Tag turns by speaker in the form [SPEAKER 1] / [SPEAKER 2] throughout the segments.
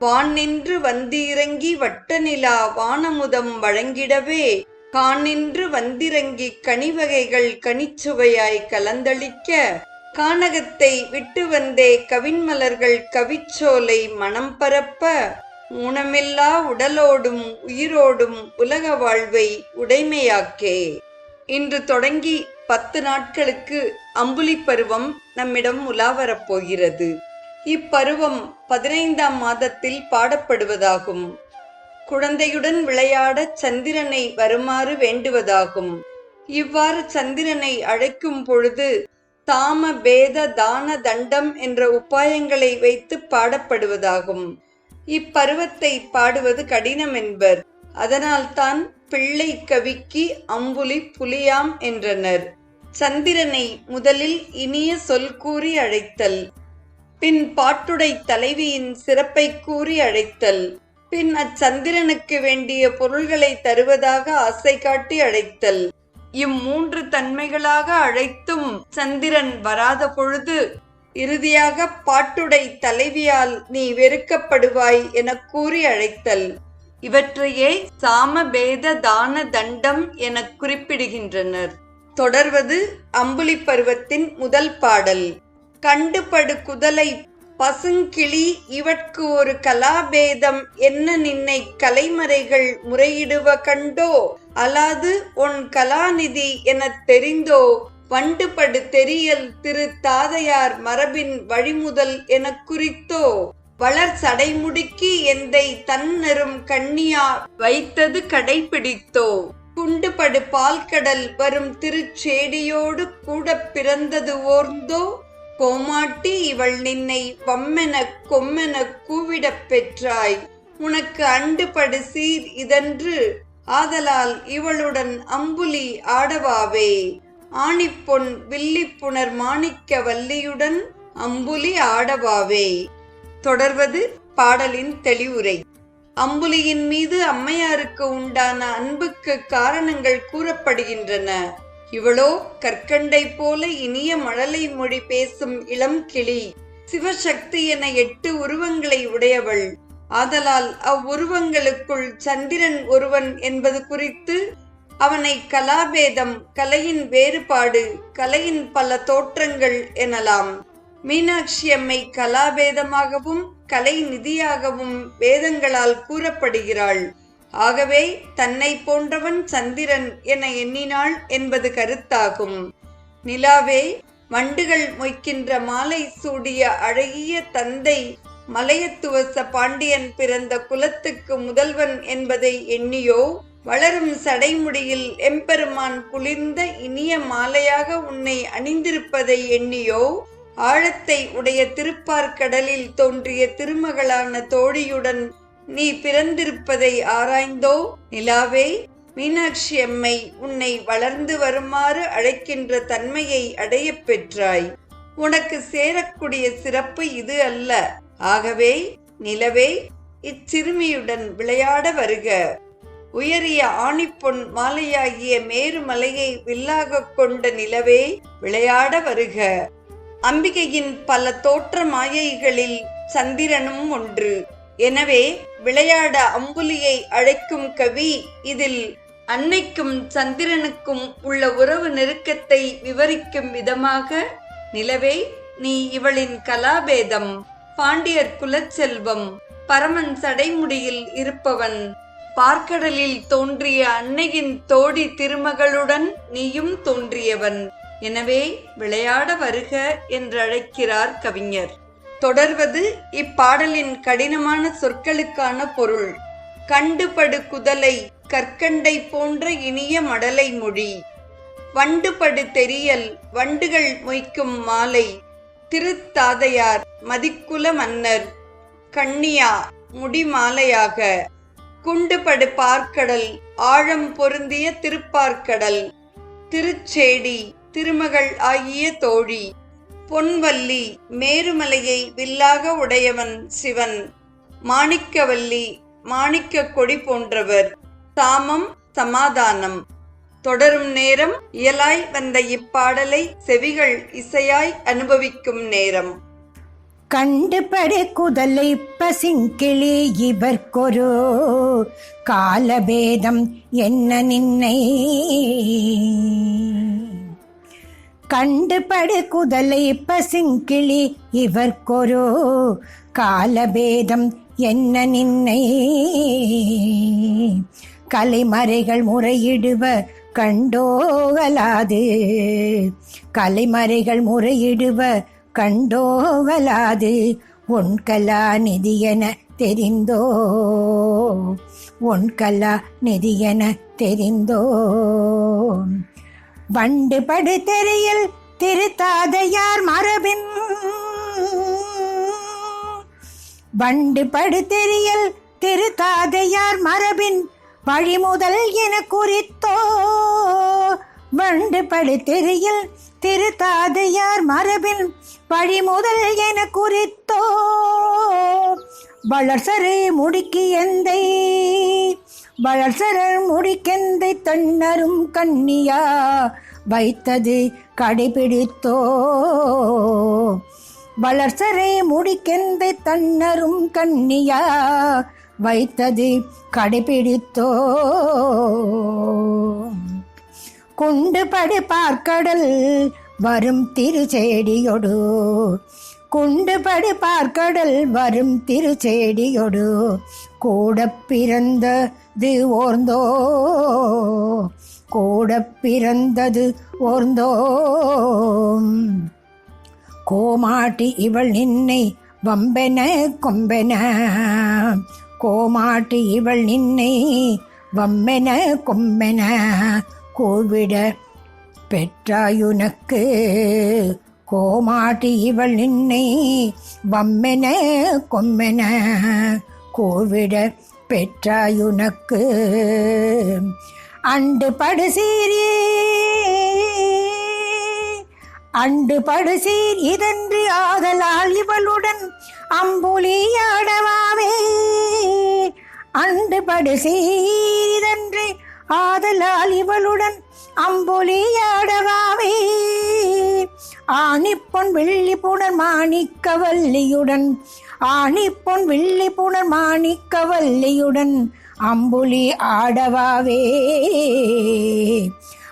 [SPEAKER 1] வான் நின்று வந்திறங்கி வட்டநிலா வானமுதம் வழங்கிடவே கான் நின்று வந்திறங்கி கனிவகைகள் கனிச்சுவையாய் கலந்தளிக்க கானகத்தை விட்டு வந்தே கவின்மலர்கள் கவிச்சோலை மனம் பரப்ப ஊனமில்லா உடலோடும் உயிரோடும் உலக வாழ்வை உடைமையாக்கே. இன்று தொடங்கி பத்து நாட்களுக்கு அம்புலி பருவம் நம்மிடம் உலாவரப் போகிறது இப்பருவம் பதினைந்தாம் மாதத்தில் பாடப்படுவதாகும். குழந்தையுடன் விளையாட சந்திரனை வருமாறு வேண்டுவதாகும். இவ்வாறு சந்திரனை அழைக்கும் பொழுது தாம பேத தான தண்டம் என்ற உபாயங்களை வைத்து பாடப்படுவதாகும். இப்பருவத்தை பாடுவது கடினம் என்பர். அதனால்தான் பிள்ளை கவிக்கு அம்புலி புலியாம் என்றனர். சந்திரனை முதலில் இனிய சொல் கூறி அழைத்தல். பின் பாட்டுடை தலைவியின் சிறப்பை கூறி அழைத்தல். பின் அச்சந்திரனுக்கு வேண்டிய பொருள்களை தருவதாக ஆசை காட்டி அழைத்தல். இம்மூன்று தன்மைகளாக அழைத்தும் சந்திரன் வராத பொழுது இறுதியாக பாட்டுடை தலைவியால் நீ வெறுக்கப்படுவாய் என கூறி அழைத்தல். இவற்றையே சாமபேத தான தண்டம் என குறிப்பிடுகின்றனர். தொடர்வது அம்புலி பருவத்தின் முதல் பாடல். கண்டுபடு குதலை பசுங்கிளி இவட்கு ஒரு கலாபேதம். என்ன நின்னை கலைமறைகள் முறையிடுவ கண்டோ? அலாது உன் கலாநிதி எனத் தெரிந்தோ? வண்டுபடு தெரியல் திரு தாதையார் மரபின் வழிமுதல் எனக் குறித்தோ? வளர் சடைமுடுக்கி எந்தை தன்னெரும் கண்ணியா வைத்தது கடைபிடித்தோ? குண்டுபடு பால்கடல் வரும் திருச்சேடியோடு கூட பிறந்தது ஓர்ந்தோ? கோமாட்டி இவள் நின்னை வம்மென கொம்மென கூவிடப் பெற்றாய். உனக்கு அண்டுபடு சீர் இதன்று ஆதலால் இவளுடன் அம்புலி ஆடவாவே. ஆணிப்பொன் வில்லிப்புணர் மாணிக்க வல்லியுடன் அம்புலி ஆடவாவே. தொடர்வது பாடலின் தெளிவுரை. அம்புலியின் மீது அம்மையாருக்கு உண்டான அன்புக்கு காரணங்கள் கூறப்படுகின்றன. இவளோ கற்கண்டை போல இனிய மழலை மொழி பேசும் இளம் கிளி. சிவசக்தி என எட்டு உருவங்களை உடையவள். ஆதலால் அவ்வுருவங்களுக்குள் சந்திரன் ஒருவன் என்பது குறித்து அவனை கலாபேதம் கலையின் வேறுபாடு கலையின் பல தோற்றங்கள் எனலாம். மீனாட்சி அம்மை கலாபேதமாகவும் கலை நிதியாகவும் வேதங்களால் கூறப்படுகிறாள். ஆகவே தன்னை போன்றவன் சந்திரன் என எண்ணினாள் என்பது கருத்தாகும். நிலாவே வண்டுகள் மொய்க்கின்ற மாலை சூடிய அழகிய தந்தை மலையத்துவச பாண்டியன் பிறந்த குலத்துக்கு முதல்வன் என்பதை எண்ணியோ வளரும் சடைமுடியில் எம்பெருமான் குளிர்ந்த இனிய மாலையாக உன்னை அணிந்திருப்பதை எண்ணியோ ஆழத்தை உடைய திருப்பார்கடலில் தோன்றிய திருமகளான தோழியுடன் நீ பிறந்திருப்பதை ஆராய்ந்தோ? நிலாவே மீனாட்சி அம்மை உன்னை வளர்ந்து வருமாறு அழைக்கின்ற தன்மையை அடைய பெற்றாய். உனக்கு சேரக்கூடிய சிறப்பு இது அல்ல. ஆகவே நிலவே இச்சிறுமியுடன் விளையாட வருக. உயரிய ஆணிப்பொன் மாலையாகிய மேருமலையை வில்லாக கொண்ட நிலவே விளையாட வருக. அம்பிகையின் பல தோற்ற மாயைகளில் சந்திரனும் ஒன்று. எனவே விளையாட அம்புலியை அழைக்கும் கவி இதில் அன்னைக்கும் சந்திரனுக்கும் உள்ள உறவு நெருக்கத்தை விவரிக்கும் விதமாக நிலவே நீ இவளின் கலாபேதம் பாண்டியர் குலச்செல்வம் பரமன் சடைமுடியில் இருப்பவன். பார்க்கடலில் தோன்றிய அன்னையின் தோடி திருமகளுடன் நீயும் தோன்றியவன். எனவே விளையாட வருக என்றழைக்கிறார் கவிஞர். தொடர்வது இப்பாடலின் கடினமான சொற்களுக்கான பொருள். கண்டுபடு குதலை கற்கண்டை போன்ற இனிய மடலை மொழி. வண்டுபடு தெரியல் வண்டுகள் மொய்க்கும் மாலை. திருத்தாதையார் மதிக்குல மன்னர். கண்ணியா முடிமாலையாக. குண்டுபடு பார்க்கடல் ஆழம் பொருந்திய திருப்பார்க்கடல். திருச்சேடி திருமகள் ஆகிய தோழி. பொன்வல்லி மேருமலையை வில்லாக உடையவன் சிவன். மாணிக்கவல்லி மாணிக்க கொடி போன்றவர். சாமம் சமாதானம். தொடரும் நேரம் இயலாய் வந்த இப்பாடலை செவிகள் இசையாய் அனுபவிக்கும் நேரம்.
[SPEAKER 2] கண்டுபடி குதலை பசிங்கிளி இவர்க்கொரு. காலபேதம் என்ன நின்னை? கண்டுபடு குதலை பசிங்கிளி இவர்க்கொரு காலபேதம் என்ன நின்னை? கலைமறைகள் முறையிடுவ கண்டோகலாது. கலைமறைகள் முறையிடுவ கண்டோகலாது. ஒன்கலா நிதியென தெரிந்தோ? ஒன்கலா நிதியென தெரிந்தோ? வண்டு படு தெரியல் திருத்தாதையார் மரபின். வண்டு படு தெரியல் திருத்தாதையார் மரபின் வழிமுதல் என குறித்தோ. வண்டு படு தெரியல் திருத்தாதையார் மரபின் வழிமுதல் என குறித்தோ. வளர்சரை முடுக்கி எந்தை வளர்சரர் முடிக்கெந்தை தன்னரும் கண்ணியா வைத்தது கடைபிடித்தோ. வளர்சரை முடிக்கெந்தை தன்னரும் கண்ணியா வைத்தது கடைபிடித்தோ. குண்டு படு பார்க்கடல் வரும் திருச்செடியொடு. குண்டுபடு பார்க்கடல் வரும் திருச்செடியொடு கூட பிறந்தது ஓர்ந்தோ? கூட பிறந்தது ஓர்ந்தோ? கோமாட்டி இவள் நின்னை வம்பென கொம்பென? கோமாட்டி இவள் நின்னை வம்மென கொம்பென? கூவிட பெற்றாயுனக்கு கோமாட்டி இவள் நின்னை வம்மென கொம்மென கூவிட பெற்றாயுனக்கு. அண்டு படு சீரே அண்டு படுசீர் இதன்று ஆதலால் இவளுடன் அம்புலியாடவாவே அண்டு படுசீர் இதன்று ஆதலால் இவளுடன் அம்புலியாடவாவே ஆணிப்பொன் வெள்ளி புனர் மாணிக்க வல்லியுடன் ஆணிப்பொன் வெள்ளி புனர் மாணிக்க வல்லியுடன் அம்புலி ஆடவாவே.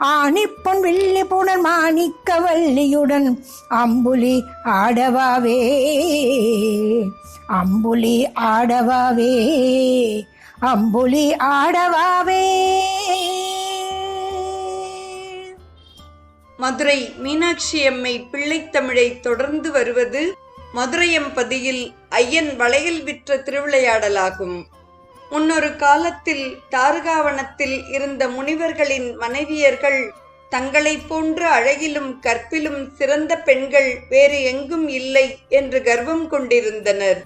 [SPEAKER 2] ஆணிப்பொன் வெள்ளி புனர் மாணிக்க வள்ளியுடன் அம்புலி ஆடவாவே. அம்புலி ஆடவாவே. அம்புலி ஆடவாவே.
[SPEAKER 1] மதுரை மீனாட்சி அம்மை பிள்ளைத்தமிழை தொடர்ந்து வருவது மதுரையம்பதியில் ஐயன் வளையல் விற்ற திருவிளையாடலாகும். முன்னொரு காலத்தில் தாருகாவனத்தில் இருந்த முனிவர்களின் மனைவியர்கள் தங்களைப் போன்ற அழகிலும் கற்பிலும் சிறந்த பெண்கள் வேறு எங்கும் இல்லை என்று கர்வம் கொண்டிருந்தனர்.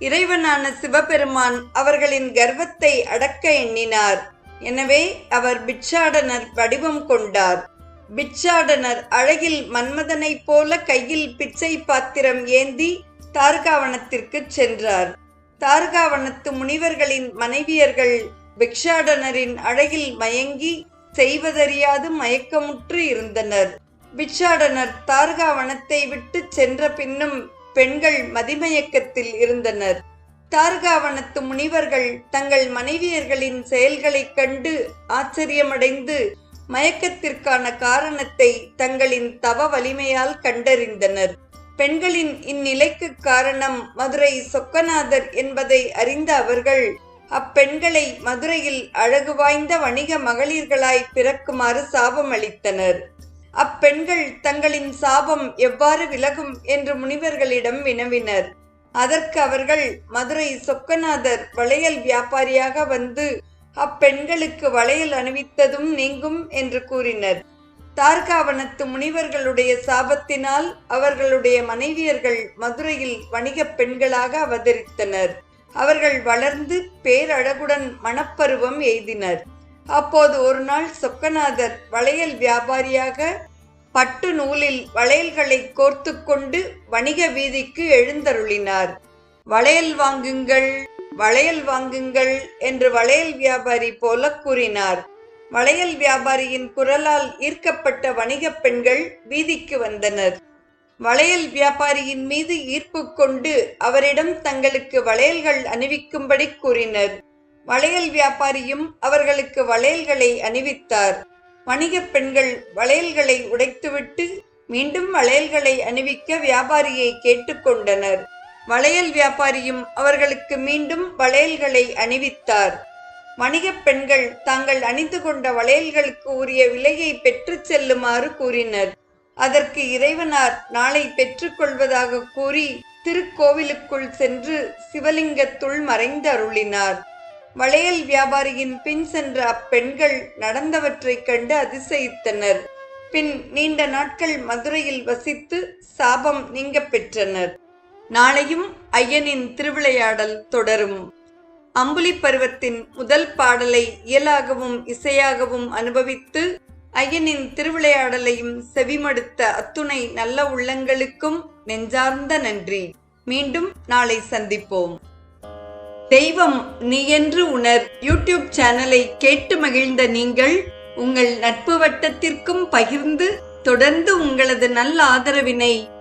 [SPEAKER 1] இறைவனான சிவபெருமான் அவர்களின் கர்வத்தை அடக்க எண்ணினார். எனவே அவர் பிட்சாடனர் வடிவம் கொண்டார். பிட்சாடனர் அழகில் மன்மதனைப் போல கையில் பிச்சை பாத்திரம் ஏந்தி தார்காவனத்திற்கு சென்றார். தார்காவனத்து முனிவர்களின் மனைவியர்கள் பிக்ஷாடனரின் அழகில் மயங்கி செய்வதறியாது மயக்கமுற்று இருந்தனர். பிக்ஷாடனர் தார்காவனத்தை விட்டு சென்ற பின்னும் பெண்கள் மதிமயக்கத்தில் இருந்தனர். தார்காவனத்து முனிவர்கள் தங்கள் மனைவியர்களின் செயல்களைக் கண்டு ஆச்சரியமடைந்து மயக்கத்திற்கான காரணத்தை தங்களின் தவ வலிமையால் கண்டறிந்தனர். பெண்களின் இந்நிலைக்கு காரணம் மதுரை சொக்கநாதர் என்பதை அறிந்த அவர்கள் அப்பெண்களை மதுரையில் அழகு வாய்ந்த வணிக மகளிர்களாய் பிறக்குமாறு சாபம் அளித்தனர். அப்பெண்கள் தங்களின் சாபம் எவ்வாறு விலகும் என்று முனிவர்களிடம் வினவினர். அதற்கு அவர்கள் மதுரை சொக்கநாதர் வளையல் வியாபாரியாக வந்து அப்பெண்களுக்கு வளையல் அணிவித்ததும் நீங்கும் என்று கூறினர். தார்காவனத்து முனிவர்களுடைய சாபத்தினால் அவர்களுடைய மனைவியர்கள் மதுரையில் வணிகப் பெண்களாக அவதரித்தனர். அவர்கள் வளர்ந்து பேரழகுடன் மணப்பருவம் எய்தினர். அப்போது ஒரு நாள் சொக்கநாதர் வளையல் வியாபாரியாக பட்டு நூலில் வளையல்களை கோர்த்து கொண்டு வணிக வீதிக்கு எழுந்தருளினார். வளையல் வாங்குங்கள் வளையல் வாங்குங்கள் என்று வளையல் வியாபாரி போல கூறினார். வளையல் வியாபாரியின் குரலால் ஈர்க்கப்பட்ட வணிகப் பெண்கள் வீதிக்கு வந்தனர். வளையல் வியாபாரியின் மீது ஈர்ப்பு கொண்டு அவரிடம் தங்களுக்கு வளையல்கள் அணிவிக்கும்படி கூறினர். வளையல் வியாபாரியும் அவர்களுக்கு வளையல்களை அணிவித்தார். வணிகப் பெண்கள் வளையல்களை உடைத்துவிட்டு மீண்டும் வளையல்களை அணிவிக்க வியாபாரியை கேட்டுக்கொண்டனர் வளையல் வியாபாரியும் அவர்களுக்கு மீண்டும் வளையல்களை அணிவித்தார். வணிகப் பெண்கள் தாங்கள் அணிந்து கொண்ட வளையல்களுக்கு உரிய விலையை பெற்றுச் செல்லுமாறு கூறினர். அதற்கு இறைவனார் நாளை பெற்றுக்கொள்வதாக கூறி திருக்கோவிலுக்குள் சென்று சிவலிங்கத்துள் மறைந்து அருளினார். வளையல் வியாபாரியின் பின் சென்ற அப்பெண்கள் நடந்தவற்றைக் கண்டு அதிசயித்தனர். பின் நீண்ட நாட்கள் மதுரையில் வசித்து சாபம் நீங்க பெற்றனர். நாளையும் ஐயனின் திருவிளையாடல் தொடரும். அம்புலி பருவத்தின் முதல் பாடலை இயலாகவும் இசையாகவும் அனுபவித்து ஐயனின் திருவிளையாடலையும் செவிமடுத்த அத்துணை நல்ல உள்ளங்களுக்கும் நெஞ்சார்ந்த நன்றி. மீண்டும் நாளை சந்திப்போம். தெய்வம் நீ என்று உணர் யூடியூப் சேனலை கேட்டு மகிழ்ந்த நீங்கள் உங்கள் நட்பு வட்டத்திற்கும் பகிர்ந்து தொடர்ந்து உங்களது நல்ல ஆதரவினை